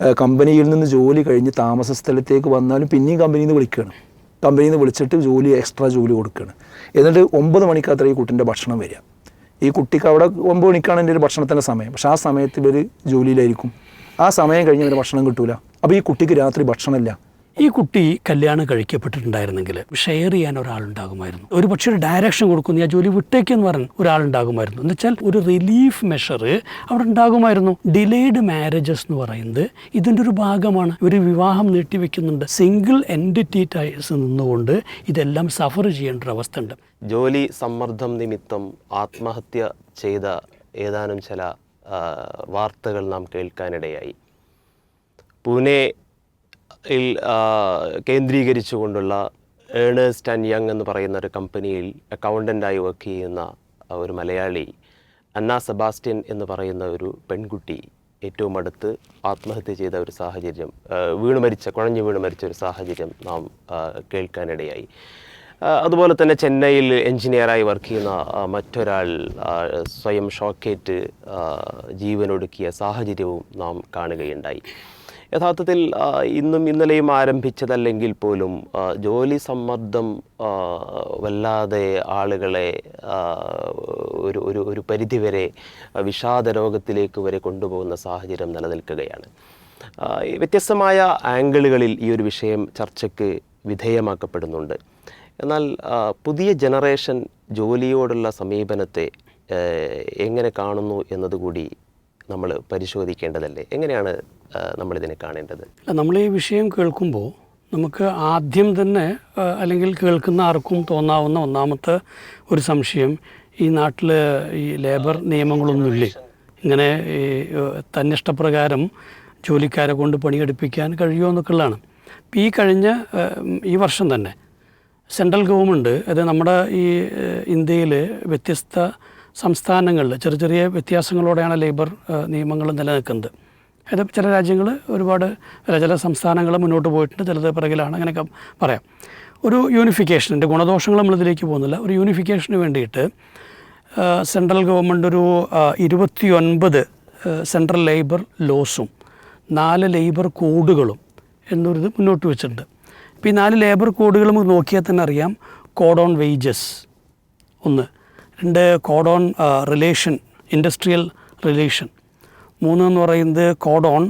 കമ്പനിയിൽ നിന്ന് ജോലി കഴിഞ്ഞ് താമസ സ്ഥലത്തേക്ക് വന്നാലും പിന്നെയും കമ്പനിയിൽ നിന്ന് വിളിക്കുകയാണ്. കമ്പനിയിൽ നിന്ന് വിളിച്ചിട്ട് ജോലി എക്സ്ട്രാ ജോലി കൊടുക്കുകയാണ്. എന്നിട്ട് ഒമ്പത് മണിക്കത്ര ഈ കുട്ടിന്റെ ഭക്ഷണം വരിക. ഈ കുട്ടിക്ക് അവിടെ ഒമ്പത് മണിക്കാണ് എന്റെ ഒരു ഭക്ഷണത്തിന്റെ സമയം. പക്ഷേ ആ സമയത്ത് ഇവർ ജോലിയിലായിരിക്കും. ആ സമയം കഴിഞ്ഞ് ഇവർ ഭക്ഷണം കിട്ടൂല. അപ്പോൾ ഈ കുട്ടിക്ക് രാത്രി ഭക്ഷണമില്ല. ഈ കുട്ടി കല്യാണം കഴിക്കപ്പെട്ടിട്ടുണ്ടായിരുന്നെങ്കിൽ ഷെയർ ചെയ്യാൻ ഒരാളുണ്ടാകുമായിരുന്നു. ഒരു പക്ഷേ ഒരു ഡയറക്ഷൻ കൊടുക്കുന്നു ആ ജോലി വിട്ടേക്കെന്ന് പറഞ്ഞ ഒരാളുണ്ടാകുമായിരുന്നു. എന്ന് വെച്ചാൽ ഒരു റിലീഫ് മെഷർ അവിടെ ഉണ്ടാകുമായിരുന്നു. ഡിലേഡ് മാരേജസ് എന്ന് പറയുന്നത് ഇതിന്റെ ഒരു ഭാഗമാണ്. ഒരു വിവാഹം നീട്ടിവെക്കുന്നുണ്ട്. സിംഗിൾ എന്റിറ്റീറ്റൈസ് നിന്നുകൊണ്ട് ഇതെല്ലാം സഫർ ചെയ്യേണ്ട ഒരു അവസ്ഥ ഉണ്ട് ജോലി സമ്മർദ്ദം നിമിത്തം ആത്മഹത്യ ചെയ്ത ഏതാനും ചില വാർത്തകൾ നാം കേൾക്കാനിടയായി. ആ, കേന്ദ്രീകരിച്ചുകൊണ്ടുള്ള ഏണേഴ്സ്റ്റ് ആൻഡ് യങ് എന്ന് പറയുന്ന ഒരു കമ്പനിയിൽ അക്കൗണ്ടന്റായി വർക്ക് ചെയ്യുന്ന ഒരു മലയാളി അന്ന സെബാസ്റ്റ്യൻ എന്ന് പറയുന്ന ഒരു പെൺകുട്ടി ഏറ്റവും അടുത്ത് ആത്മഹത്യ ചെയ്ത ഒരു സാഹചര്യം വീണ് മരിച്ച കുഴഞ്ഞു വീണ് മരിച്ച ഒരു സാഹചര്യം നാം കേൾക്കാനിടയായി. അതുപോലെ തന്നെ ചെന്നൈയിൽ എൻജിനീയറായി വർക്ക് ചെയ്യുന്ന മറ്റൊരാൾ സ്വയം ഷോക്കേറ്റ് ജീവനൊടുക്കിയ സാഹചര്യവും നാം കാണുകയുണ്ടായി. യഥാർത്ഥത്തിൽ ഇന്നും ഇന്നലെയും ആരംഭിച്ചതല്ലെങ്കിൽ പോലും ജോലി സമ്മർദ്ദം വല്ലാതെ ആളുകളെ ഒരു ഒരു ഒരു പരിധിവരെ വിഷാദ രോഗത്തിലേക്ക് വരെ കൊണ്ടുപോകുന്ന സാഹചര്യം നിലനിൽക്കുകയാണ്. വ്യത്യസ്തമായ ആംഗിളുകളിൽ ഈ ഒരു വിഷയം ചർച്ചയ്ക്ക് വിധേയമാക്കപ്പെടുന്നുണ്ട്. എന്നാൽ പുതിയ ജനറേഷൻ ജോലിയോടുള്ള സമീപനത്തെ എങ്ങനെ കാണുന്നു എന്നതുകൂടി നമ്മൾ പരിശോധിക്കേണ്ടതല്ലേ? എങ്ങനെയാണ് നമ്മളിതിനെ കാണേണ്ടത്. അല്ല, നമ്മൾ ഈ വിഷയം കേൾക്കുമ്പോൾ നമുക്ക് ആദ്യം തന്നെ അല്ലെങ്കിൽ കേൾക്കുന്ന ആർക്കും തോന്നാവുന്ന ഒന്നാമത്തെ ഒരു സംശയം ഈ നാട്ടിൽ ഈ ലേബർ നിയമങ്ങളൊന്നുമില്ലേ? ഇങ്ങനെ ഈ തന്നിഷ്ടപ്രകാരം ജോലിക്കാരെ കൊണ്ട് പണിയെടുപ്പിക്കാൻ കഴിയുമോ എന്നൊക്കെയുള്ളതാണ്. ഈ കഴിഞ്ഞ ഈ വർഷം തന്നെ സെൻട്രൽ ഗവൺമെന്റ് അത് നമ്മുടെ ഈ ഇന്ത്യയിൽ വ്യത്യസ്ത സംസ്ഥാനങ്ങളിൽ ചെറിയ ചെറിയ വ്യത്യാസങ്ങളോടെയാണ് ലേബർ നിയമങ്ങൾ നിലനിൽക്കുന്നത്. അതായത് ചില രാജ്യങ്ങൾ ഒരുപാട് ചില സംസ്ഥാനങ്ങൾ മുന്നോട്ട് പോയിട്ടുണ്ട് ചിലത് പിറകിലാണ് അങ്ങനെയൊക്കെ പറയാം. ഒരു യൂണിഫിക്കേഷന്റെ ഗുണദോഷങ്ങൾ നമ്മളിതിലേക്ക് പോകുന്നില്ല. ഒരു യൂണിഫിക്കേഷന് വേണ്ടിയിട്ട് സെൻട്രൽ ഗവൺമെന്റ് ഒരു ഇരുപത്തി ഒൻപത് സെൻട്രൽ ലേബർ ലോസും നാല് ലേബർ കോഡുകളും എന്നൊരിത് മുന്നോട്ട് വെച്ചിട്ടുണ്ട്. ഇപ്പോൾ ഈ നാല് ലേബർ കോഡുകൾ നമുക്ക് നോക്കിയാൽ തന്നെ അറിയാം. കോഡ് ഓൺ വേജസ് ഒന്ന്. രണ്ട് code on relation industrial relation മൂന്ന് എന്ന് പറയുന്നത് code on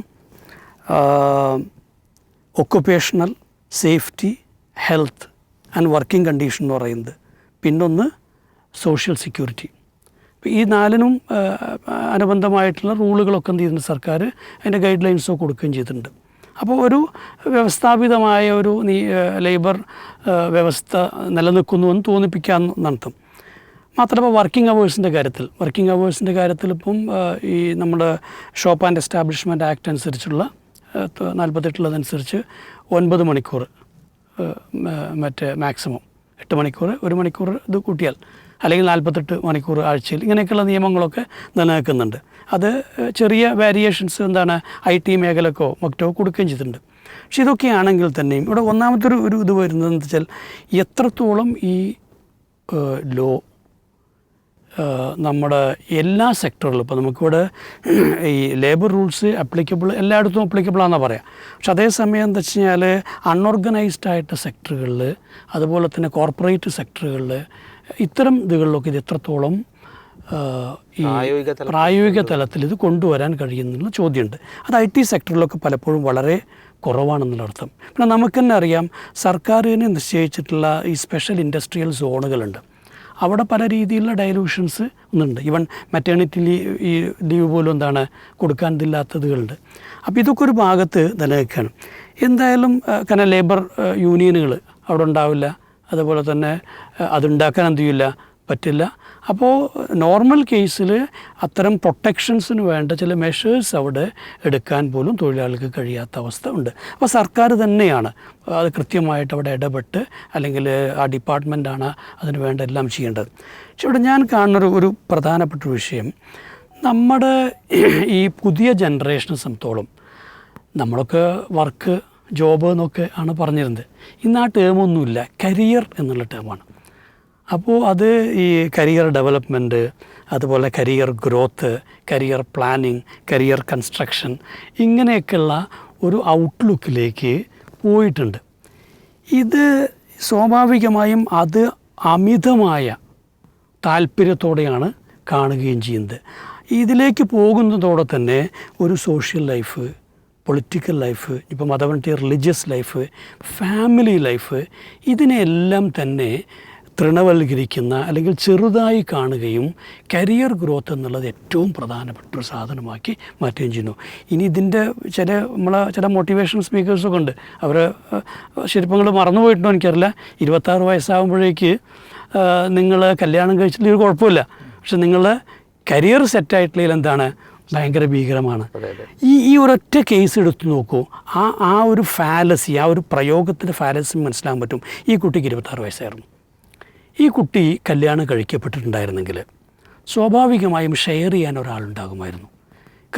occupational safety health and working condition എന്ന് പറയുന്നത്. പിന്നൊന്ന് സോഷ്യൽ സെക്യൂരിറ്റി ഈ നാലിനും അനുബന്ധമായിട്ടുള്ള റൂളുകളൊക്കെ എന്ത് ചെയ്യുന്നുണ്ട് സർക്കാർ അതിന്റെ ഗൈഡ് ലൈൻസോ കൊടുക്കുകയും ചെയ്തിട്ടുണ്ട്. അപ്പോൾ ഒരു വ്യവസ്ഥാപിതമായ ഒരു ലേബർ വ്യവസ്ഥ നിലനിൽക്കുന്നു എന്ന് തോന്നിപ്പിക്കാൻ നടത്തും മാത്രമല്ല വർക്കിംഗ് അവേഴ്സിന്റെ കാര്യത്തിൽ. വർക്കിംഗ് അവേഴ്സിന്റെ കാര്യത്തിൽ ഇപ്പം ഈ നമ്മുടെ ഷോപ്പ് ആൻഡ് എസ്റ്റാബ്ലിഷ്മെന്റ് ആക്ട് അനുസരിച്ചുള്ള നാൽപ്പത്തെട്ടുള്ളതനുസരിച്ച് ഒൻപത് മണിക്കൂർ മറ്റേ മാക്സിമം എട്ട് മണിക്കൂർ ഒരു മണിക്കൂർ ഇത് കൂട്ടിയാൽ അല്ലെങ്കിൽ നാൽപ്പത്തെട്ട് മണിക്കൂർ ആഴ്ചയിൽ. ഇങ്ങനെയൊക്കെയുള്ള നിയമങ്ങളൊക്കെ നിലനിൽക്കുന്നുണ്ട്. അത് ചെറിയ വേരിയേഷൻസ് എന്താണ് ഐ ടി മേഖലക്കോ മറ്റോ കൊടുക്കുകയും ചെയ്തിട്ടുണ്ട്. പക്ഷെ ഇതൊക്കെയാണെങ്കിൽ തന്നെയും ഇവിടെ ഒന്നാമത്തെ ഒരു ഒരു ഇത് വരുന്നത് എന്താ വെച്ചാൽ എത്രത്തോളം ഈ ലോ നമ്മുടെ എല്ലാ സെക്ടറിലും ഇപ്പോൾ നമുക്കിവിടെ ഈ ലേബർ റൂൾസ് അപ്ലിക്കബിൾ എല്ലായിടത്തും അപ്ലിക്കബിൾ ആണെന്നാണ് പറയാം. പക്ഷെ അതേസമയം എന്താ വെച്ച് കഴിഞ്ഞാൽ അൺഓർഗനൈസ്ഡ് ആയിട്ട് സെക്ടറുകളിൽ അതുപോലെ തന്നെ കോർപ്പറേറ്റ് സെക്ടറുകളിൽ ഇത്തരം ഇതുകളിലൊക്കെ ഇത് എത്രത്തോളം ഈ പ്രായോഗിക തലത്തിൽ ഇത് കൊണ്ടുവരാൻ കഴിയുന്നുള്ള ചോദ്യമുണ്ട്. അത് ഐ ടി സെക്ടറിലൊക്കെ പലപ്പോഴും വളരെ കുറവാണെന്നുള്ള അർത്ഥം. പിന്നെ നമുക്ക് തന്നെ അറിയാം സർക്കാർ തന്നെ നിശ്ചയിച്ചിട്ടുള്ള ഈ സ്പെഷ്യൽ ഇൻഡസ്ട്രിയൽ സോണുകളുണ്ട് അവിടെ പല രീതിയിലുള്ള ഡയലൂഷൻസ് ഉണ്ട് ഈവൻ മെറ്റേണിറ്റി ലീവ് ഈ ലീവ് പോലും എന്താണ് കൊടുക്കാൻ ഇതില്ലാത്തതുകളുണ്ട് അപ്പോൾ ഇതൊക്കെ ഒരു ഭാഗത്ത് നിലനിൽക്കുകയാണ് എന്തായാലും കാരണം ലേബർ യൂണിയനുകൾ അവിടെ ഉണ്ടാവില്ല. അതുപോലെ തന്നെ അതുണ്ടാക്കാൻ എന്ത് ചെയ്യില്ല പറ്റില്ല. അപ്പോൾ നോർമൽ കേസിൽ അത്തരം പ്രൊട്ടക്ഷൻസിന് വേണ്ട ചില മെഷേഴ്സ് അവിടെ എടുക്കാൻ പോലും തൊഴിലാളികൾക്ക് കഴിയാത്ത അവസ്ഥ ഉണ്ട്. അപ്പോൾ സർക്കാർ തന്നെയാണ് അത് കൃത്യമായിട്ട് അവിടെ ഇടപെട്ട് അല്ലെങ്കിൽ ആ ഡിപ്പാർട്ട്മെന്റാണ് അതിന് വേണ്ട എല്ലാം ചെയ്യേണ്ടത്. പക്ഷെ ഇവിടെ ഞാൻ കാണുന്നൊരു ഒരു പ്രധാനപ്പെട്ട വിഷയം. നമ്മുടെ ഈ പുതിയ ജനറേഷനെ സംബന്ധിച്ചോളം നമ്മളൊക്കെ വർക്ക് ജോബ് എന്നൊക്കെ ആണ് പറഞ്ഞിരുന്നത്. ഇന്ന് ആ ടേമൊന്നുമില്ല കരിയർ എന്നുള്ള ടേമാണ് അപ്പോൾ അത് ഈ കരിയർ ഡെവലപ്മെന്റ് അതുപോലെ career growth career planning career construction ഇങ്ങനെയൊക്കെയുള്ള ഒരു ഔട്ട്ലുക്കിലേക്ക് പോയിട്ടുണ്ട്. ഇത് സ്വാഭാവികമായും അത് അമിതമായ താല്പര്യത്തോടെയാണ് കാണുകയും ചെയ്യുന്നത്. ഇതിലേക്ക് പോകുന്നതോടെ തന്നെ ഒരു സോഷ്യൽ ലൈഫ് പൊളിറ്റിക്കൽ ലൈഫ് ഇപ്പോൾ മതപരമായ റിലീജിയസ് ലൈഫ് ഫാമിലി ലൈഫ് ഇതിനെല്ലാം തന്നെ തൃണവൽക്കരിക്കുന്ന അല്ലെങ്കിൽ ചെറുതായി കാണുകയും കരിയർ ഗ്രോത്ത് എന്നുള്ളത് ഏറ്റവും പ്രധാനപ്പെട്ട ഒരു സാധനമാക്കി മാറ്റുകയും ചെയ്യുന്നു. ഇനി ഇതിന്റെ ചില നമ്മളെ ചില മോട്ടിവേഷൻ സ്പീക്കേഴ്സൊക്കെ ഉണ്ട്. അവർ ശരിപ്പങ്ങൾ മറന്നുപോയിട്ടുണ്ടോ എനിക്കറിയില്ല. ഇരുപത്താറ് വയസ്സാകുമ്പോഴേക്ക് നിങ്ങൾ കല്യാണം കഴിച്ചിട്ട് ഒരു കുഴപ്പമില്ല. പക്ഷെ നിങ്ങൾ കരിയർ സെറ്റായിട്ടുള്ളതിൽ എന്താണ്? ഭയങ്കര ഭീകരമാണ്. ഈ ഈ ഒരൊറ്റ കേസ് എടുത്തു നോക്കൂ. ആ ആ ഒരു ഫാലസി ആ ഒരു പ്രയോഗത്തിന്റെ ഫാലസി മനസ്സിലാകാൻ പറ്റും. ഈ കുട്ടിക്ക് ഇരുപത്താറ് വയസ്സായിരുന്നു. ഈ കുട്ടി കല്യാണം കഴിക്കപ്പെട്ടിട്ടുണ്ടായിരുന്നെങ്കിൽ സ്വാഭാവികമായും ഷെയർ ചെയ്യാൻ ഒരാളുണ്ടാകുമായിരുന്നു.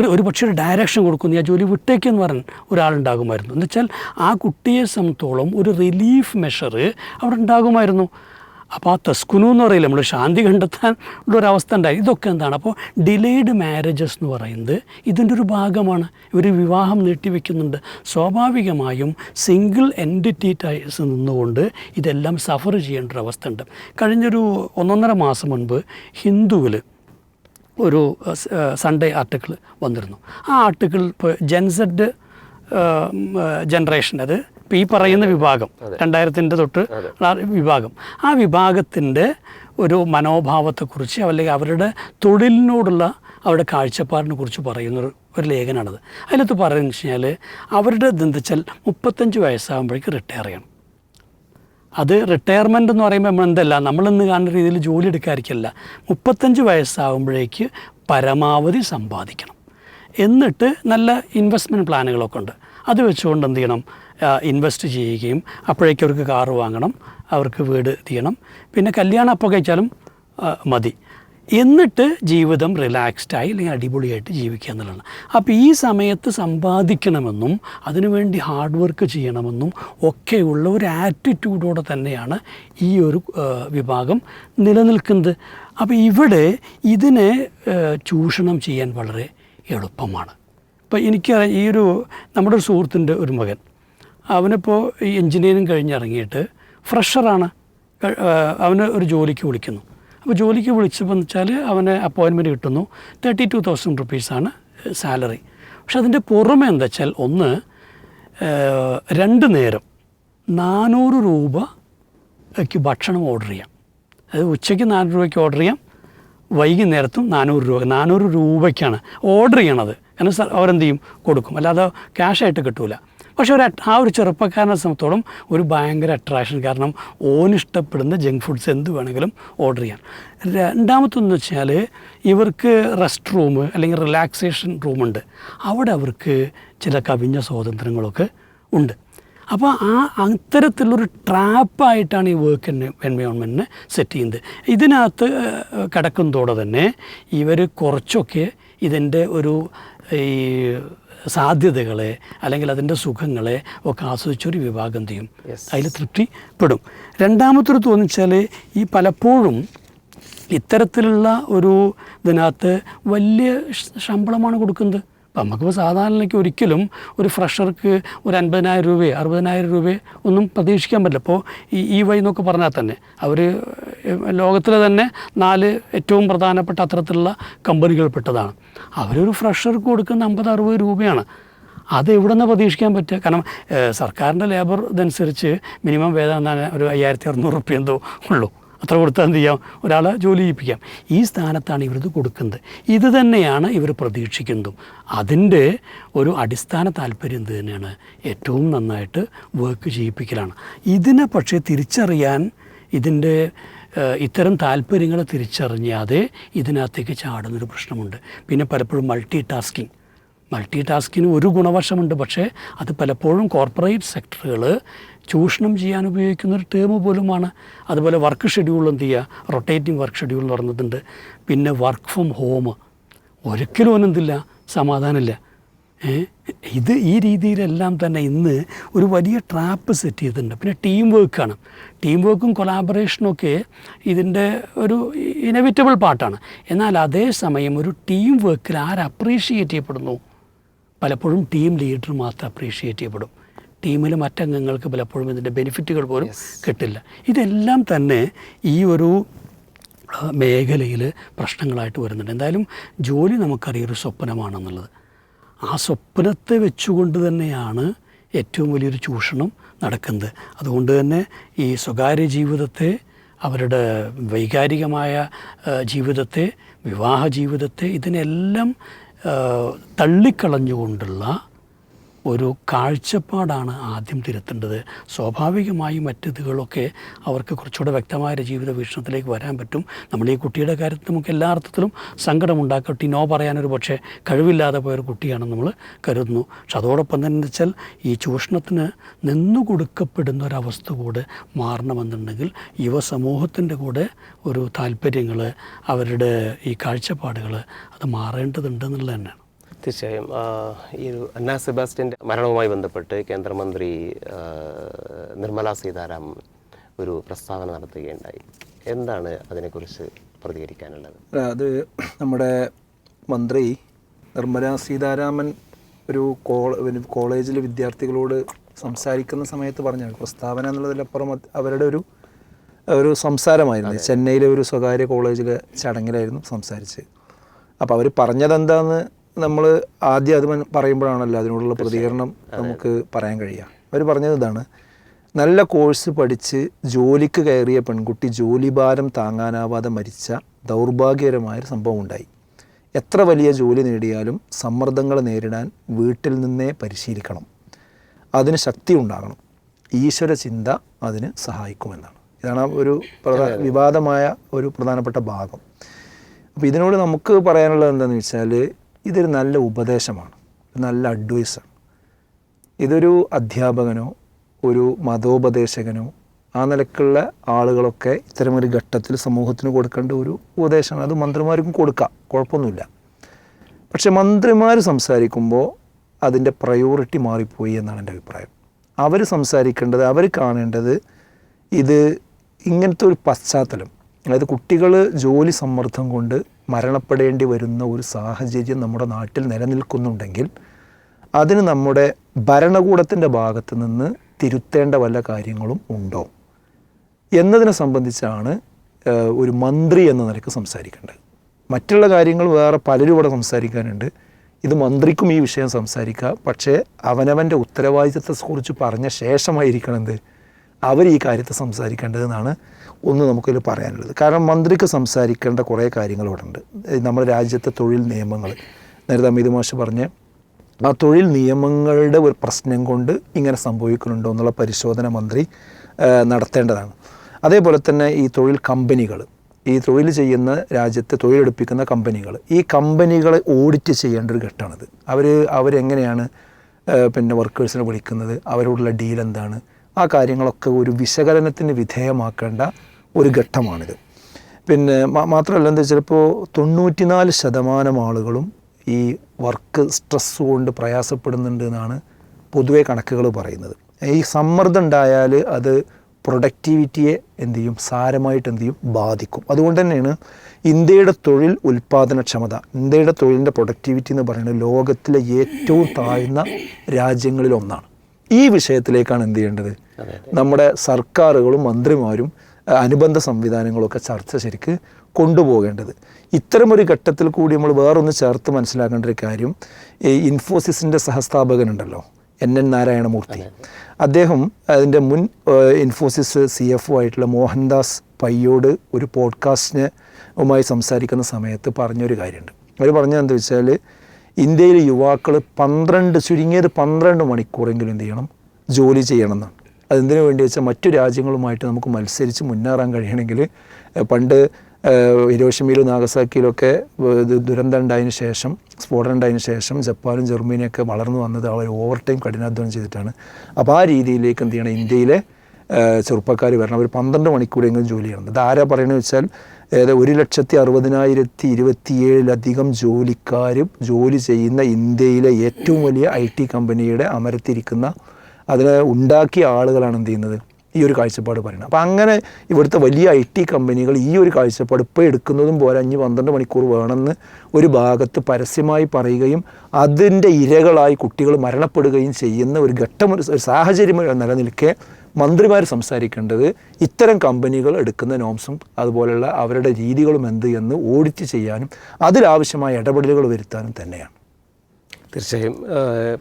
ഒരു പക്ഷേ ഒരു ഡയറക്ഷൻ കൊടുക്കുന്നു ആ ജോലി വിട്ടേക്കെന്ന് പറഞ്ഞ ഒരാളുണ്ടാകുമായിരുന്നു. എന്ന് വെച്ചാൽ ആ കുട്ടിയെ സംബന്ധിച്ചോളം ഒരു റിലീഫ് മെഷർ അവിടെ ഉണ്ടാകുമായിരുന്നു. അപ്പോൾ ആ തസ്കുനു എന്ന് പറയില്ല നമ്മൾ ശാന്തി കണ്ടെത്താൻ ഉള്ള ഒരവസ്ഥ ഉണ്ടായി. ഇതൊക്കെ എന്താണ്? അപ്പോൾ ഡിലേഡ് മാരേജസ് എന്ന് പറയുന്നത് ഇതിന്റെ ഒരു ഭാഗമാണ്. ഇവർ വിവാഹം നീട്ടിവെക്കുന്നുണ്ട്. സ്വാഭാവികമായും സിംഗിൾ എന്റിറ്റി ടൈസ് നിന്നുകൊണ്ട് ഇതെല്ലാം സഫർ ചെയ്യേണ്ട ഒരു അവസ്ഥ ഉണ്ട്. കഴിഞ്ഞൊരു ഒന്നൊന്നര മാസം മുൻപ് ഹിന്ദുവിൽ ഒരു സൺഡേ ആർട്ടിക്കിൾ വന്നിരുന്നു. ആ ആർട്ടിക്കിൾ ഇപ്പോൾ ജെൻസെഡ് ജനറേഷൻ അത് ഈ പറയുന്ന വിഭാഗം രണ്ടായിരത്തിന്റെ തൊട്ട് വിഭാഗം. ആ വിഭാഗത്തിന്റെ ഒരു മനോഭാവത്തെക്കുറിച്ച് അല്ലെങ്കിൽ അവരുടെ തൊഴിലിനോടുള്ള അവരുടെ കാഴ്ചപ്പാടിനെ കുറിച്ച് പറയുന്ന ഒരു ഒരു ലേഖനമാണത് അതിനകത്ത് പറയുന്നത് വെച്ച് കഴിഞ്ഞാൽ അവരുടെ ഇതെന്താ വെച്ചാൽ മുപ്പത്തഞ്ച് വയസ്സാകുമ്പോഴേക്ക് റിട്ടയർ ചെയ്യണം. അത് റിട്ടയർമെന്റ് എന്ന് പറയുമ്പോൾ നമ്മൾ എന്തല്ല നമ്മളിന്ന് കാണുന്ന രീതിയിൽ ജോലി എടുക്കാതിരിക്കല്ല. മുപ്പത്തഞ്ച് വയസ്സാകുമ്പോഴേക്ക് പരമാവധി സമ്പാദിക്കണം. എന്നിട്ട് നല്ല ഇൻവെസ്റ്റ്മെന്റ് പ്ലാനുകളൊക്കെ ഉണ്ട്. അത് വെച്ചുകൊണ്ട് എന്ത് ചെയ്യണം? ഇൻവെസ്റ്റ് ചെയ്യുകയും അപ്പോഴേക്കും അവർക്ക് കാറ് വാങ്ങണം അവർക്ക് വീട് തീയണം പിന്നെ കല്യാണം അപ്പോൾ കഴിച്ചാലും മതി. എന്നിട്ട് ജീവിതം റിലാക്സ്ഡായി അല്ലെങ്കിൽ അടിപൊളിയായിട്ട് ജീവിക്കുക എന്നുള്ളതാണ്. അപ്പോൾ ഈ സമയത്ത് സമ്പാദിക്കണമെന്നും അതിനുവേണ്ടി ഹാർഡ് വർക്ക് ചെയ്യണമെന്നും ഒക്കെയുള്ള ഒരു ആറ്റിറ്റ്യൂഡോടെ തന്നെയാണ് ഈ ഒരു വിഭാഗം നിലനിൽക്കുന്നത്. അപ്പോൾ ഇവിടെ ഇതിനെ ചൂഷണം ചെയ്യാൻ വളരെ എളുപ്പമാണ്. ഇപ്പോൾ എനിക്ക് ഈ ഒരു നമ്മുടെ ഒരു സുഹൃത്തിന്റെ ഒരു മകൻ അവനിപ്പോൾ ഈ എഞ്ചിനീയറിങ് കഴിഞ്ഞിറങ്ങിയിട്ട് ഫ്രഷറാണ്. അവനെ ഒരു ജോലിക്ക് വിളിക്കുന്നു. അപ്പോൾ ജോലിക്ക് വിളിച്ചപ്പോൾ വെച്ചാൽ അവന് അപ്പോയിൻമെന്റ് കിട്ടുന്നു. തേർട്ടി ടു തൗസൻഡ് റുപ്പീസാണ് സാലറി. പക്ഷെ അതിന്റെ പുറമെ എന്താ വെച്ചാൽ ഒന്ന് രണ്ട് നേരം നാനൂറ് രൂപയ്ക്ക് ഭക്ഷണം ഓർഡർ ചെയ്യാം. അത് ഉച്ചയ്ക്ക് നാനൂറ് രൂപയ്ക്ക് ഓർഡർ ചെയ്യാം വൈകുന്നേരത്തും നാനൂറ് രൂപ നാനൂറ് രൂപയ്ക്കാണ് ഓർഡർ ചെയ്യണത്. കാരണം സ- അവരെന്ത് ചെയ്യും? കൊടുക്കും. അല്ലാതെ ക്യാഷായിട്ട് കിട്ടൂല. പക്ഷേ ഒരു ആ ഒരു ചെറുപ്പക്കാരനെ സംബന്ധിച്ചോളം ഒരു ഭയങ്കര അട്രാക്ഷൻ കാരണം ഓനിഷ്ടപ്പെടുന്ന ജങ്ക് ഫുഡ്സ് എന്ത് വേണമെങ്കിലും ഓർഡർ ചെയ്യാം രണ്ടാമത്തെന്ന് വെച്ചാൽ ഇവർക്ക് റെസ്റ്റ് റൂം അല്ലെങ്കിൽ റിലാക്സേഷൻ റൂമുണ്ട് അവിടെ അവർക്ക് ചില കവിഞ്ഞ സ്വാതന്ത്ര്യങ്ങളൊക്കെ ഉണ്ട്. അപ്പോൾ ആ അത്തരത്തിലുള്ളൊരു ട്രാപ്പായിട്ടാണ് ഈ വർക്ക് എൻവയോൺമെന്റിനെ സെറ്റ് ചെയ്യുന്നത്. ഇതിനകത്ത് കിടക്കുന്നതോടെ തന്നെ ഇവർ കുറച്ചൊക്കെ ഇതിന്റെ ഒരു ഈ സാധ്യതകളെ അല്ലെങ്കിൽ അതിന്റെ സുഖങ്ങളെ ഒക്കെ ആസ്വദിച്ചൊരു വിഭാഗം ചെയ്യും? അതിൽ തൃപ്തിപ്പെടും. രണ്ടാമത്തൊരു തോന്നിച്ചാൽ ഈ പലപ്പോഴും ഇത്തരത്തിലുള്ള ഒരു ഇതിനകത്ത് വലിയ ശമ്പളമാണ് കൊടുക്കുന്നത്. നമുക്കിപ്പോൾ സാധാരണയ്ക്ക് ഒരിക്കലും ഒരു ഫ്രഷർക്ക് ഒരു അൻപതിനായിരം രൂപയോ അറുപതിനായിരം രൂപയോ ഒന്നും പ്രതീക്ഷിക്കാൻ പറ്റില്ല. അപ്പോൾ ഈ ഈ വൈ എന്നൊക്കെ പറഞ്ഞാൽ തന്നെ അവർ ലോകത്തിലെ തന്നെ നാല് ഏറ്റവും പ്രധാനപ്പെട്ട അത്തരത്തിലുള്ള കമ്പനികൾപ്പെട്ടതാണ് അവരൊരു ഫ്രഷർക്ക് കൊടുക്കുന്ന അമ്പത് അറുപത് രൂപയാണ്. അത് എവിടെ നിന്ന് പ്രതീക്ഷിക്കാൻ പറ്റുക? കാരണം സർക്കാരിന്റെ ലേബർ ഇതനുസരിച്ച് മിനിമം വേതനം ഒരു അയ്യായിരത്തി അറുന്നൂറ് റുപ്യ എന്തോ ഉള്ളൂ. അത്ര കൊടുത്താൽ എന്ത് ചെയ്യാം? ഒരാളെ ജോലി ചെയ്യിപ്പിക്കാം. ഈ സ്ഥാനത്താണ് ഇവരിത് കൊടുക്കുന്നത്. ഇത് തന്നെയാണ് ഇവർ പ്രതീക്ഷിക്കുന്നതും. അതിന്റെ ഒരു അടിസ്ഥാന താല്പര്യം തന്നെയാണ്. ഏറ്റവും നന്നായിട്ട് വർക്ക് ചെയ്യിപ്പിക്കലാണ്. ഇതിനെ പക്ഷേ തിരിച്ചറിയാൻ ഇതിന്റെ ഇത്തരം താല്പര്യങ്ങളെ തിരിച്ചറിഞ്ഞാതെ ഇതിനകത്തേക്ക് ചാടുന്നൊരു പ്രശ്നമുണ്ട്. പിന്നെ പലപ്പോഴും മൾട്ടി ടാസ്കിങ് മൾട്ടി ടാസ്കിന് ഒരു ഗുണവശമുണ്ട്. പക്ഷേ അത് പലപ്പോഴും കോർപ്പറേറ്റ് സെക്ടറുകൾ ചൂഷണം ചെയ്യാൻ ഉപയോഗിക്കുന്ന ഒരു ടേം പോലുമാണ്. അതുപോലെ വർക്ക് ഷെഡ്യൂൾ എന്ത് ചെയ്യുക റൊട്ടേറ്റിംഗ് വർക്ക് ഷെഡ്യൂൾ എന്ന് പറഞ്ഞിട്ടുണ്ട്. പിന്നെ വർക്ക് ഫ്രം ഹോം ഒരിക്കലും ഒന്നെന്തില്ല സമാധാനമില്ല. ഇത് ഈ രീതിയിലെല്ലാം തന്നെ ഇന്ന് ഒരു വലിയ ട്രാപ്പ് സെറ്റ് ചെയ്തിട്ടുണ്ട്. പിന്നെ ടീം വർക്കാണ് ടീം വർക്കും കൊളാബറേഷനും ഒക്കെ ഇതിന്റെ ഒരു ഇനവിറ്റബിൾ പാർട്ടാണ് എന്നാൽ അതേസമയം ഒരു ടീം വർക്കിൽ ആര് അപ്രീഷിയേറ്റ് ചെയ്യപ്പെടുന്നു? പലപ്പോഴും ടീം ലീഡർ മാത്രം അപ്രീഷിയേറ്റ് ചെയ്യപ്പെടും. ടീമിലെ മറ്റംഗങ്ങൾക്ക് പലപ്പോഴും ഇതിന്റെ ബെനിഫിറ്റുകൾ പോലും കിട്ടില്ല. ഇതെല്ലാം തന്നെ ഈ ഒരു മേഖലയിൽ പ്രശ്നങ്ങളായിട്ട് വരുന്നുണ്ട്. എന്തായാലും ജോലി നമുക്കറിയാം ഒരു സ്വപ്നമാണെന്നുള്ളത്. ആ സ്വപ്നത്തെ വെച്ചുകൊണ്ട് തന്നെയാണ് ഏറ്റവും വലിയൊരു ചൂഷണം നടക്കുന്നത്. അതുകൊണ്ട് തന്നെ ഈ സ്വകാര്യ ജീവിതത്തെ അവരുടെ വൈകാരികമായ ജീവിതത്തെ വിവാഹ ജീവിതത്തെ ഇതിനെല്ലാം തള്ളിക്കളഞ്ഞുകൊണ്ടുള്ള ഒരു കാഴ്ചപ്പാടാണ് ആദ്യം തിരുത്തേണ്ടത്. സ്വാഭാവികമായും മറ്റിതുകളൊക്കെ അവർക്ക് കുറച്ചുകൂടെ വ്യക്തമായ ജീവിത വീക്ഷണത്തിലേക്ക് വരാൻ പറ്റും. നമ്മൾ ഈ കുട്ടിയുടെ കാര്യത്തിൽ നമുക്ക് എല്ലാ അർത്ഥത്തിലും സങ്കടമുണ്ടാക്കട്ടെ നോ പറയാനൊരു പക്ഷേ കഴിവില്ലാതെ പോയൊരു കുട്ടിയാണെന്ന് നമ്മൾ കരുതുന്നു. പക്ഷെ അതോടൊപ്പം തന്നെ വെച്ചാൽ ഈ ചൂഷണത്തിന് നിന്നുകൊടുക്കപ്പെടുന്ന ഒരവസ്ഥ കൂടെ മാറണമെന്നുണ്ടെങ്കിൽ യുവസമൂഹത്തിന്റെ കൂടെ ഒരു താല്പര്യങ്ങൾ അവരുടെ ഈ കാഴ്ചപ്പാടുകൾ അത് മാറേണ്ടതുണ്ടെന്നുള്ളത് തന്നെയാണ്. തീർച്ചയായും ഈ ഒരു അന്നാ സെബാസ്റ്റ്യന്റെ മരണവുമായി ബന്ധപ്പെട്ട് കേന്ദ്രമന്ത്രി നിർമ്മല സീതാരാമൻ ഒരു പ്രസ്താവന നടത്തുകയുണ്ടായി. എന്താണ് അതിനെക്കുറിച്ച് പ്രതികരിക്കാനുള്ളത്? അത് നമ്മുടെ മന്ത്രി നിർമ്മല സീതാരാമൻ ഒരു കോളേജിലെ വിദ്യാർത്ഥികളോട് സംസാരിക്കുന്ന സമയത്ത് പറഞ്ഞ പ്രസ്താവന എന്നുള്ളതിലപ്പുറം അവരുടെ ഒരു ഒരു സംസാരമായിരുന്നു. ചെന്നൈയിലെ ഒരു സ്വകാര്യ കോളേജിലെ ചടങ്ങിലായിരുന്നു സംസാരിച്ച് അപ്പോൾ അവർ പറഞ്ഞതെന്താന്ന് നമ്മൾ ആദ്യം അത് പറയുമ്പോഴാണല്ലോ അതിനോടുള്ള പ്രതികരണം നമുക്ക് പറയാൻ കഴിയുക. അവർ പറഞ്ഞത് ഇതാണ് നല്ല കോഴ്സ് പഠിച്ച് ജോലിക്ക് കയറിയ പെൺകുട്ടി ജോലിഭാരം താങ്ങാനാവാതെ മരിച്ച ദൗർഭാഗ്യകരമായൊരു സംഭവം ഉണ്ടായി എത്ര വലിയ ജോലി നേടിയാലും സമ്മർദ്ദങ്ങൾ നേരിടാൻ വീട്ടിൽ നിന്നേ പരിശീലിക്കണം. അതിന് ശക്തി ഉണ്ടാകണം. ഈശ്വര ചിന്ത അതിന് സഹായിക്കുമെന്നാണ്. ഇതാണ് ഒരു പ്രധാന വിവാദമായ ഒരു പ്രധാനപ്പെട്ട ഭാഗം. അപ്പോൾ ഇതിനോട് നമുക്ക് പറയാനുള്ളത് എന്താണെന്ന് വെച്ചാൽ ഇതൊരു നല്ല ഉപദേശമാണ്. നല്ല അഡ്വൈസാണ് ഇതൊരു അധ്യാപകനോ ഒരു മതോപദേശകനോ ആ നിലക്കുള്ള ആളുകളൊക്കെ ഇത്തരമൊരു ഘട്ടത്തിൽ സമൂഹത്തിന് കൊടുക്കേണ്ട ഒരു ഉപദേശമാണ്. അത് മന്ത്രിമാർക്കും കൊടുക്കാം. കുഴപ്പമൊന്നുമില്ല. പക്ഷേ മന്ത്രിമാർ സംസാരിക്കുമ്പോൾ അതിന്റെ പ്രയോറിറ്റി മാറിപ്പോയി എന്നാണ് എന്റെ അഭിപ്രായം. അവർ സംസാരിക്കേണ്ടത് അവർ കാണേണ്ടത് ഇത് ഇങ്ങനത്തെ ഒരു പശ്ചാത്തലം. അതായത് കുട്ടികൾ ജോലി സമ്മർദ്ദം കൊണ്ട് മരണപ്പെടേണ്ടി വരുന്ന ഒരു സാഹചര്യം നമ്മുടെ നാട്ടിൽ നിലനിൽക്കുന്നുണ്ടെങ്കിൽ അതിന് നമ്മുടെ ഭരണകൂടത്തിന്റെ ഭാഗത്ത് നിന്ന് തിരുത്തേണ്ട വല്ല കാര്യങ്ങളും ഉണ്ടോ? എന്നതിനെ സംബന്ധിച്ചാണ് ഒരു മന്ത്രി എന്ന നിലയ്ക്ക് സംസാരിക്കേണ്ടത്. മറ്റുള്ള കാര്യങ്ങൾ വേറെ പലരും ഇവിടെ സംസാരിക്കാനുണ്ട്. ഇത് മന്ത്രിക്കും ഈ വിഷയം സംസാരിക്കുക പക്ഷേ അവനവന്റെ ഉത്തരവാദിത്തത്തെക്കുറിച്ച് പറഞ്ഞ ശേഷമായിരിക്കണം എന്ത് അവർ ഈ കാര്യത്തെ സംസാരിക്കേണ്ടതെന്നാണ് ഒന്ന് നമുക്കിതിൽ പറയാനുള്ളത്. കാരണം മന്ത്രിക്ക് സംസാരിക്കേണ്ട കുറേ കാര്യങ്ങൾ ഉണ്ട് നമ്മുടെ രാജ്യത്തെ തൊഴിൽ നിയമങ്ങൾ. നേരത്തെ അമിത് മാഷ് പറഞ്ഞ ആ തൊഴിൽ നിയമങ്ങളുടെ ഒരു പ്രശ്നം കൊണ്ട് ഇങ്ങനെ സംഭവിക്കുന്നുണ്ടോ എന്നുള്ള പരിശോധന മന്ത്രി നടത്തേണ്ടതാണ്. അതേപോലെ തന്നെ ഈ തൊഴിൽ കമ്പനികൾ ഈ തൊഴിൽ ചെയ്യുന്ന രാജ്യത്തെ തൊഴിലെടുപ്പിക്കുന്ന കമ്പനികൾ ഈ കമ്പനികളെ ഓഡിറ്റ് ചെയ്യേണ്ട ഒരു ഘട്ടമാണിത്. അവർ അവരെങ്ങനെയാണ് പിന്നെ വർക്കേഴ്സിനെ വിളിക്കുന്നത്? അവരോടുള്ള ഡീൽ എന്താണ്? ആ കാര്യങ്ങളൊക്കെ ഒരു വിശകലനത്തിന് വിധേയമാക്കേണ്ട ഒരു ഘട്ടമാണിത്. പിന്നെ മാത്രമല്ല എന്താ ചിലപ്പോൾ തൊണ്ണൂറ്റിനാല് ശതമാനം ആളുകളും ഈ വർക്ക് സ്ട്രെസ് കൊണ്ട് പ്രയാസപ്പെടുന്നുണ്ട് എന്നാണ് പൊതുവെ കണക്കുകൾ പറയുന്നത്. ഈ സമ്മർദ്ദം ഉണ്ടായാൽ അത് പ്രൊഡക്റ്റിവിറ്റിയെ എന്ത് ചെയ്യും? സാരമായിട്ട് എന്ത് ചെയ്യും? ബാധിക്കും. അതുകൊണ്ട് തന്നെയാണ് ഇന്ത്യയുടെ തൊഴിൽ ഉൽപ്പാദനക്ഷമത ഇന്ത്യയുടെ തൊഴിലിന്റെ പ്രൊഡക്റ്റിവിറ്റി എന്ന് പറയുന്നത് ലോകത്തിലെ ഏറ്റവും താഴ്ന്ന രാജ്യങ്ങളിൽ ഒന്നാണ് ഈ വിഷയത്തിലേക്കാണ് എന്ത് ചെയ്യേണ്ടത്? നമ്മുടെ സർക്കാരുകളും മന്ത്രിമാരും അനുബന്ധ സംവിധാനങ്ങളൊക്കെ ചർച്ച ശരിക്ക് കൊണ്ടുപോകേണ്ടത്. ഇത്തരമൊരു ഘട്ടത്തിൽ കൂടി നമ്മൾ വേറൊന്ന് ചേർത്ത് മനസ്സിലാക്കേണ്ട ഒരു കാര്യം ഈ ഇൻഫോസിസിന്റെ സഹസ്ഥാപകനുണ്ടല്ലോ എൻ എൻ നാരായണമൂർത്തി. അദ്ദേഹം അതിന്റെ മുൻ ഇൻഫോസിസ് സി എഫ് ഒ ആയിട്ടുള്ള മോഹൻദാസ് പയ്യോട് ഒരു പോഡ്കാസ്റ്റിനുമായി സംസാരിക്കുന്ന സമയത്ത് പറഞ്ഞൊരു കാര്യമുണ്ട്. അവർ പറഞ്ഞത് എന്താ വെച്ചാൽ ഇന്ത്യയിലെ യുവാക്കൾ പന്ത്രണ്ട് ചുരുങ്ങിയത് പന്ത്രണ്ട് മണിക്കൂറെങ്കിലും എന്ത് ചെയ്യണം? ജോലി ചെയ്യണം എന്നാണ് അതെന്തിനു വേണ്ടി വെച്ചാൽ മറ്റു രാജ്യങ്ങളുമായിട്ട് നമുക്ക് മത്സരിച്ച് മുന്നേറാൻ കഴിയണമെങ്കിൽ പണ്ട് ഹിരോഷിമയിലും നാഗസാക്കിയിലൊക്കെ ദുരന്തം ഉണ്ടായതിനു ശേഷം സ്ഫോടനം ഉണ്ടായതിനു ശേഷം ജപ്പാനും ജർമ്മനിയൊക്കെ വളർന്നു വന്നത് അവർ ഓവർ ടൈം കഠിനാധ്വാനം ചെയ്തിട്ടാണ്. അപ്പോൾ ആ രീതിയിലേക്ക് എന്ത് ചെയ്യണം? ഇന്ത്യയിലെ ചെറുപ്പക്കാർ വരണം. അവർ പന്ത്രണ്ട് മണിക്കൂറെങ്കിലും ജോലി ചെയ്യണം. ഇത് ആരാ പറയണമെന്ന് വെച്ചാൽ അതായത് ഒരു ലക്ഷത്തി അറുപതിനായിരത്തി ഇരുപത്തിയേഴിലധികം ജോലിക്കാരും ജോലി ചെയ്യുന്ന ഇന്ത്യയിലെ ഏറ്റവും വലിയ ഐ ടി കമ്പനിയുടെ അമരത്തിരിക്കുന്ന അതിനെ ഉണ്ടാക്കിയ ആളുകളാണ് എന്ത് ചെയ്യുന്നത്? ഈ ഒരു കാഴ്ചപ്പാട് പറയുന്നത്. അപ്പോൾ അങ്ങനെ ഇവിടുത്തെ വലിയ ഐ ടി കമ്പനികൾ ഈ ഒരു കാഴ്ചപ്പാട് ഇപ്പോൾ എടുക്കുന്നതും പോലെ അഞ്ച് പന്ത്രണ്ട് മണിക്കൂർ വേണമെന്ന് ഒരു ഭാഗത്ത് പരസ്യമായി പറയുകയും അതിന്റെ ഇരകളായി കുട്ടികൾ മരണപ്പെടുകയും ചെയ്യുന്ന ഒരു ഘട്ടം ഒരു സാഹചര്യം നിലനിൽക്കെ മന്ത്രിമാർ സംസാരിക്കേണ്ടത് ഇത്തരം കമ്പനികൾ എടുക്കുന്ന നോംസും അതുപോലെയുള്ള അവരുടെ രീതികളും എന്ത് എന്ന് ഓഡിറ്റ് ചെയ്യാനും അതിലാവശ്യമായ ഇടപെടലുകൾ വരുത്താനും തന്നെയാണ്. തീർച്ചയായും.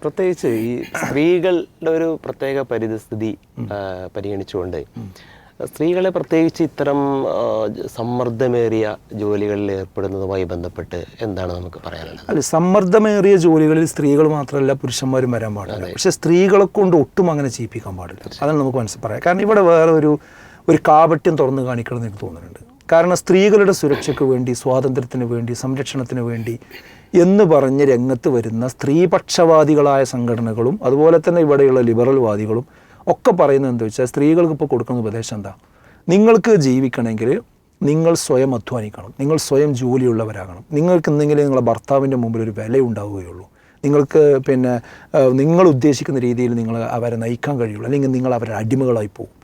പ്രത്യേകിച്ച് ഈ സ്ത്രീകളുടെ ഒരു പ്രത്യേക പരിതസ്ഥിതി പരിഗണിച്ചുകൊണ്ട് സ്ത്രീകളെ പ്രത്യേകിച്ച് ഇത്തരം സമ്മർദ്ദമേറിയ ജോലികളിൽ ഏർപ്പെടുന്നതുമായി ബന്ധപ്പെട്ട് എന്താണ് നമുക്ക് പറയാനുള്ളത്? അല്ല സമ്മർദ്ദമേറിയ ജോലികളിൽ സ്ത്രീകൾ മാത്രമല്ല പുരുഷന്മാരും വരാൻ പാടില്ല. പക്ഷെ സ്ത്രീകളെ കൊണ്ട് ഒട്ടും അങ്ങനെ ചെയ്യിപ്പിക്കാൻ പാടില്ല. അതാണ് നമുക്ക് മനസ്സിൽ പറയാം കാരണം ഇവിടെ വേറെ ഒരു ഒരു കാപട്യം തുറന്നു കാണിക്കണം എന്ന് എനിക്ക് തോന്നുന്നുണ്ട്. കാരണം സ്ത്രീകളുടെ സുരക്ഷയ്ക്ക് വേണ്ടി സ്വാതന്ത്ര്യത്തിന് വേണ്ടി സംരക്ഷണത്തിന് വേണ്ടി എന്ന് പറഞ്ഞ് രംഗത്ത് വരുന്ന സ്ത്രീപക്ഷവാദികളായ സംഘടനകളും അതുപോലെ തന്നെ ഇവിടെയുള്ള ലിബറൽ വാദികളും ഒക്കെ പറയുന്നത് എന്താ വെച്ചാൽ സ്ത്രീകൾക്ക് ഇപ്പോൾ കൊടുക്കുന്ന ഉപദേശം എന്താ? നിങ്ങൾക്ക് ജീവിക്കണമെങ്കിൽ നിങ്ങൾ സ്വയം അധ്വാനിക്കണം. നിങ്ങൾ സ്വയം ജോലിയുള്ളവരാകണം. നിങ്ങൾക്ക് എന്തെങ്കിലും നിങ്ങളുടെ ഭർത്താവിന്റെ മുമ്പിൽ ഒരു വില ഉണ്ടാവുകയുള്ളൂ നിങ്ങൾക്ക് പിന്നെ നിങ്ങൾ ഉദ്ദേശിക്കുന്ന രീതിയിൽ നിങ്ങൾ അവരെ നയിക്കാൻ കഴിയുള്ളൂ. അല്ലെങ്കിൽ നിങ്ങൾ അവരുടെ അടിമകളായി പോകും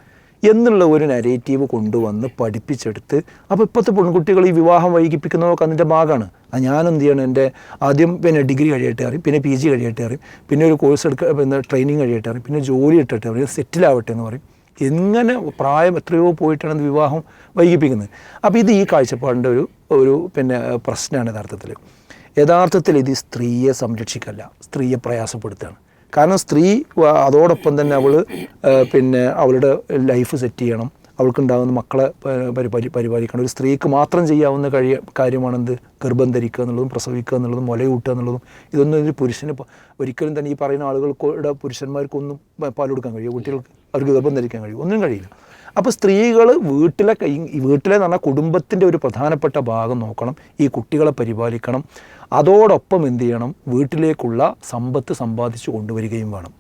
എന്നുള്ള ഒരു നരേറ്റീവ് കൊണ്ടുവന്ന് പഠിപ്പിച്ചെടുത്ത് അപ്പോൾ ഇപ്പോഴത്തെ പെൺകുട്ടികൾ ഈ വിവാഹം വൈകിപ്പിക്കുന്നതൊക്കെ അതിന്റെ ഭാഗമാണ്. അത് ഞാനെന്ത് ചെയ്യണം? എന്റെ ആദ്യം പിന്നെ ഡിഗ്രി കഴിയട്ടെ അറിയും പിന്നെ പി ജി കഴിയട്ടെ അറിയും പിന്നെ ഒരു കോഴ്സ് എടുക്ക പിന്നെ ട്രെയിനിങ് കഴിയട്ടെ അറിയും പിന്നെ ജോലി ഇട്ടിട്ട് അറിയും സെറ്റിലാവട്ടെ എന്ന് പറയും. എങ്ങനെ പ്രായം എത്രയോ പോയിട്ടാണ് വിവാഹം വൈകിപ്പിക്കുന്നത്. അപ്പോൾ ഇത് ഈ കാഴ്ചപ്പാടിന്റെ ഒരു ഒരു പിന്നെ പ്രശ്നമാണ് യഥാർത്ഥത്തിൽ യഥാർത്ഥത്തിൽ ഇത് സ്ത്രീയെ സംരക്ഷിക്കല്ല സ്ത്രീയെ പ്രയാസപ്പെടുത്തുകയാണ്. കാരണം സ്ത്രീ അതോടൊപ്പം തന്നെ അവൾ പിന്നെ അവളുടെ ലൈഫ് സെറ്റ് ചെയ്യണം. അവൾക്കുണ്ടാകുന്ന മക്കളെ പ- പരി പരി പരിപാലിക്കണം. ഒരു സ്ത്രീക്ക് മാത്രം ചെയ്യാവുന്ന കഴിയ കാര്യമാണെന്ത്? ഗർഭം ധരിക്കുക എന്നുള്ളതും പ്രസവിക്കുക എന്നുള്ളതും മുലയൂട്ടുക എന്നുള്ളതും. ഇതൊന്നും ഒരു പുരുഷന് ഒരിക്കലും തന്നെ ഈ പറയുന്ന ആളുകൾക്കൂടെ പുരുഷന്മാർക്കൊന്നും പാൽ കൊടുക്കാൻ കഴിയും. കുട്ടികൾക്ക് അവർക്ക് ഗർഭം ധരിക്കാൻ കഴിയും. ഒന്നും കഴിയില്ല. അപ്പോൾ സ്ത്രീകൾ വീട്ടിലെ വീട്ടിലെ എന്ന് പറഞ്ഞാൽ കുടുംബത്തിന്റെ ഒരു പ്രധാനപ്പെട്ട ഭാഗം നോക്കണം. ഈ കുട്ടികളെ പരിപാലിക്കണം. അതോടൊപ്പം എന്ത് ചെയ്യണം വീട്ടിലേക്കുള്ള സമ്പത്ത് സമ്പാദിച്ചു കൊണ്ടുവരികയും വേണം.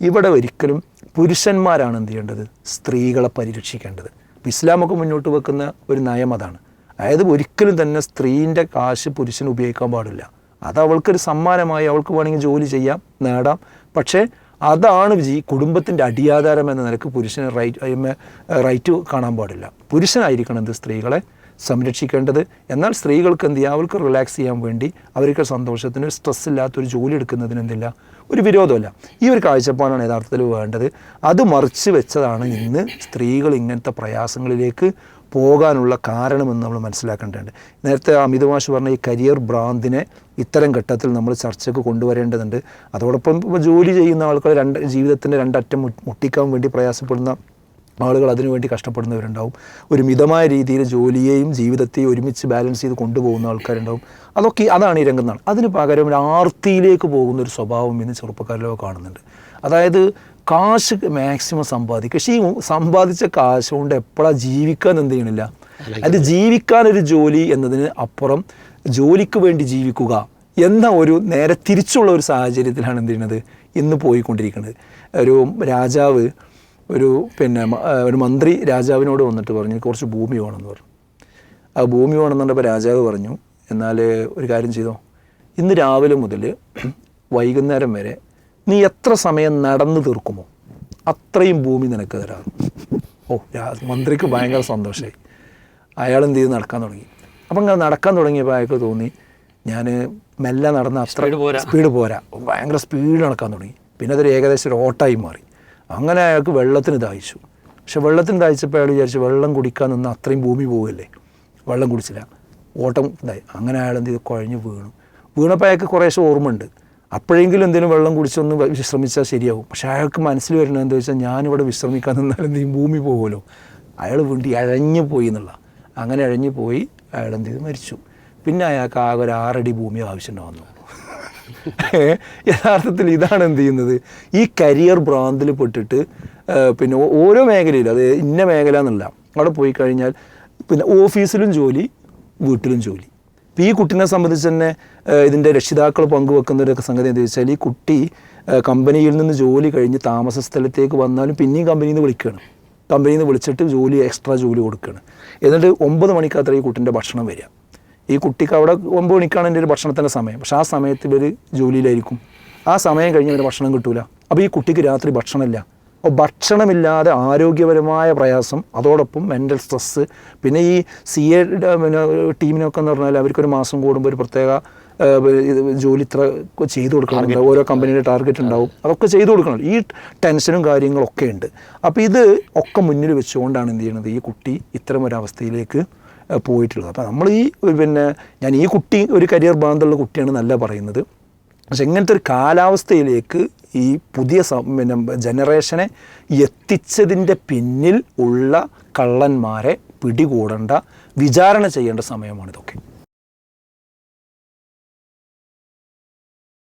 ഇവിടെ ഒരിക്കലും പുരുഷന്മാരാണ് എന്ത് ചെയ്യേണ്ടത് സ്ത്രീകളെ പരിരക്ഷിക്കേണ്ടത്. ഇസ്ലാമൊക്കെ മുന്നോട്ട് വെക്കുന്ന ഒരു നയം അതാണ്. അതായത് ഒരിക്കലും തന്നെ സ്ത്രീന്റെ കാശ് പുരുഷൻ ഉപയോഗിക്കാൻ പാടില്ല. അത് അവൾക്കൊരു സമ്മാനമായി അവൾക്ക് വേണമെങ്കിൽ ജോലി ചെയ്യാം നേടാം. പക്ഷേ അതാണ് ജീ കുടുംബത്തിന്റെ അടിയാധാരം എന്ന നിലയ്ക്ക് പുരുഷന് റൈറ്റ് റൈറ്റ് കാണാൻ പാടില്ല. പുരുഷനായിരിക്കണം എന്ത്? സ്ത്രീകളെ സംരക്ഷിക്കേണ്ടത്. എന്നാൽ സ്ത്രീകൾക്ക് എന്ത് ചെയ്യാം? അവർക്ക് റിലാക്സ് ചെയ്യാൻ വേണ്ടി അവർക്ക് സന്തോഷത്തിന് സ്ട്രെസ് ഇല്ലാത്തൊരു ജോലി എടുക്കുന്നതിന് എന്തില്ല? ഒരു വിരോധമല്ല ഈ ഒരു കാഴ്ചപ്പാടാണ് യഥാർത്ഥത്തിൽ വേണ്ടത്. അത് മറിച്ച് വെച്ചതാണ് ഇന്ന് സ്ത്രീകൾ ഇങ്ങനത്തെ പ്രയാസങ്ങളിലേക്ക് പോകാനുള്ള കാരണമെന്ന് നമ്മൾ മനസ്സിലാക്കേണ്ടതുണ്ട്. നേരത്തെ അമിതമാഷ് പറഞ്ഞ ഈ കരിയർ ഭ്രാന്തിനെ ഇത്തരം ഘട്ടത്തിൽ നമ്മൾ ചർച്ചയ്ക്ക് കൊണ്ടുവരേണ്ടതുണ്ട്. അതോടൊപ്പം ജോലി ചെയ്യുന്ന ആൾക്കാർ രണ്ട് ജീവിതത്തിന്റെ രണ്ടറ്റം മുട്ട് മുട്ടിക്കാൻ വേണ്ടി പ്രയാസപ്പെടുന്ന ആളുകൾ അതിനുവേണ്ടി കഷ്ടപ്പെടുന്നവരുണ്ടാവും. ഒരു മിതമായ രീതിയിൽ ജോലിയെയും ജീവിതത്തെയും ഒരുമിച്ച് ബാലൻസ് ചെയ്ത് കൊണ്ടുപോകുന്ന ആൾക്കാരുണ്ടാവും. അതൊക്കെ അതാണ് ഈ രംഗം അതിന് പകരം ഒരു ആർത്തിയിലേക്ക് പോകുന്ന ഒരു സ്വഭാവം ഇന്ന് ചെറുപ്പക്കാരിലൊക്കെ കാണുന്നുണ്ട്. അതായത് കാശ് മാക്സിമം സമ്പാദിക്കുക. പക്ഷേ ഈ സമ്പാദിച്ച കാശ് കൊണ്ട് എപ്പോഴാണ് ജീവിക്കാൻ എന്ത് ചെയ്യണില്ല? അത് ജീവിക്കാനൊരു ജോലി എന്നതിന് അപ്പുറം ജോലിക്ക് വേണ്ടി ജീവിക്കുക എന്ന ഒരു നേരെ തിരിച്ചുള്ള ഒരു സാഹചര്യത്തിലാണ് എന്ത് ചെയ്യുന്നത്? ഇന്ന് പോയിക്കൊണ്ടിരിക്കുന്നത്. ഒരു രാജാവ് ഒരു പിന്നെ ഒരു മന്ത്രി രാജാവിനോട് വന്നിട്ട് പറഞ്ഞു കുറച്ച് ഭൂമി വേണമെന്ന് പറഞ്ഞു. ആ ഭൂമി വേണമെന്നുണ്ടപ്പോൾ രാജാവ് പറഞ്ഞു എന്നാൽ ഒരു കാര്യം ചെയ്തോ? ഇന്ന് രാവിലെ മുതൽ വൈകുന്നേരം വരെ നീ എത്ര സമയം നടന്നു തീർക്കുമോ? അത്രയും ഭൂമി നിനക്ക് തരാം. ഓ മന്ത്രിക്ക് ഭയങ്കര സന്തോഷമായി അയാൾ എന്ത് ചെയ്ത്? നടക്കാൻ തുടങ്ങി. അപ്പം ഇങ്ങനെ നടക്കാൻ തുടങ്ങിയപ്പോൾ അയാൾക്ക് തോന്നി ഞാൻ മെല്ലെ നടന്ന അത്ര പോരാ. സ്പീഡ് പോരാ. ഭയങ്കര സ്പീഡ് നടക്കാൻ തുടങ്ങി. പിന്നെ അതൊരു ഏകദേശം ഒരു ഓട്ടായി മാറി. അങ്ങനെ അയാൾക്ക് വെള്ളത്തിന് ദാഹിച്ചു. പക്ഷെ വെള്ളത്തിന് ദാഹിച്ചപ്പോൾ അയാൾ വിചാരിച്ചു വെള്ളം കുടിക്കാൻ നിന്ന് അത്രയും ഭൂമി പോവുകയല്ലേ വെള്ളം കുടിച്ചില്ല. ഓട്ടം ഇതായി. അങ്ങനെ അയാൾ എന്ത് ചെയ്തു? കുഴഞ്ഞ് വീണു. വീണപ്പോൾ അയാൾക്ക് കുറേശ്ശെ ഓർമ്മയുണ്ട്. അപ്പോഴെങ്കിലും എന്തെങ്കിലും വെള്ളം കുടിച്ചൊന്ന് വിശ്രമിച്ചാൽ ശരിയാവും. പക്ഷെ അയാൾക്ക് മനസ്സിൽ വരുന്നത് എന്താ വെച്ചാൽ ഞാനിവിടെ വിശ്രമിക്കാൻ നിന്നാൽ എന്തെങ്കിലും ഭൂമി പോകുമല്ലോ അയാൾ വീണ്ടി അഴഞ്ഞു പോയി എന്നുള്ള. അങ്ങനെ അഴഞ്ഞു പോയി അയാൾ എന്ത് ചെയ്തു? മരിച്ചു. പിന്നെ അയാൾക്ക് ആകെ ഒരു ആറടി ഭൂമി ആവശ്യമുണ്ടാവുന്നു ഏ, യഥാർത്ഥത്തിൽ ഇതാണ് എന്ത് ചെയ്യുന്നത്? ഈ കരിയർ ഭ്രാന്തിൽ പെട്ടിട്ട് പിന്നെ ഓരോ മേഖലയിലും അത് ഇന്ന മേഖല എന്നല്ല. അവിടെ പോയി കഴിഞ്ഞാൽ പിന്നെ ഓഫീസിലും ജോലി വീട്ടിലും ജോലി. ഇപ്പോൾ ഈ കുട്ടീനെ സംബന്ധിച്ച് തന്നെ ഇതിന്റെ രക്ഷിതാക്കൾ പങ്കുവെക്കുന്ന ഒരു സംഗതി എന്താ വെച്ചാൽ ഈ കുട്ടി കമ്പനിയിൽ നിന്ന് ജോലി കഴിഞ്ഞ് താമസ സ്ഥലത്തേക്ക് വന്നാലും പിന്നെയും കമ്പനിയിൽ നിന്ന് വിളിക്കുകയാണ്. കമ്പനിയിൽ നിന്ന് വിളിച്ചിട്ട് ജോലി എക്സ്ട്രാ ജോലി കൊടുക്കുകയാണ്. എന്നിട്ട് ഒമ്പത് മണിക്കത്ര ഈ കുട്ടിന്റെ ഭക്ഷണം വരിക. ഈ കുട്ടിക്ക് അവിടെ ഒമ്പത് മണിക്കാണ് എന്റെ ഒരു ഭക്ഷണത്തിന്റെ സമയം. പക്ഷേ ആ സമയത്ത് ഇവർ ജോലിയിലായിരിക്കും. ആ സമയം കഴിഞ്ഞ് ഇവർ ഭക്ഷണം കിട്ടൂല. അപ്പോൾ ഈ കുട്ടിക്ക് രാത്രി ഭക്ഷണമില്ല. അപ്പോൾ ഭക്ഷണമില്ലാതെ ആരോഗ്യപരമായ പ്രയാസം അതോടൊപ്പം മെന്റൽ സ്ട്രെസ്സ് പിന്നെ ഈ സി എ പിന്നെ ടീമിനൊക്കെ എന്ന് പറഞ്ഞാൽ അവർക്കൊരു മാസം കൂടുമ്പോൾ ഒരു പ്രത്യേക ജോലി ഇത്ര ചെയ്തു കൊടുക്കണം ഓരോ കമ്പനിയുടെ ടാർഗറ്റ് ഉണ്ടാവും. അതൊക്കെ ചെയ്തു കൊടുക്കണം. ഈ ടെൻഷനും കാര്യങ്ങളൊക്കെ ഉണ്ട്. അപ്പോൾ ഇത് ഒക്കെ മുന്നിൽ വെച്ചുകൊണ്ടാണ് എന്ത് ചെയ്യുന്നത് ഈ കുട്ടി ഇത്തരം ഒരു അവസ്ഥയിലേക്ക് ആ, പോയിട്ടുള്ളത്. അപ്പോൾ നമ്മൾ ഈ പിന്നെ ഞാൻ ഈ കുട്ടി ഒരു കരിയർ ബാന്ധമുള്ള കുട്ടിയാണ് നല്ല പറയുന്നത്. പക്ഷെ ഇങ്ങനത്തെ ഒരു കാലാവസ്ഥയിലേക്ക് ഈ പുതിയ പിന്നെ ജനറേഷനെ എത്തിച്ചതിന്റെ പിന്നിൽ ഉള്ള കള്ളന്മാരെ പിടികൂടേണ്ട വിചാരണ ചെയ്യേണ്ട സമയമാണ് ഇതൊക്കെ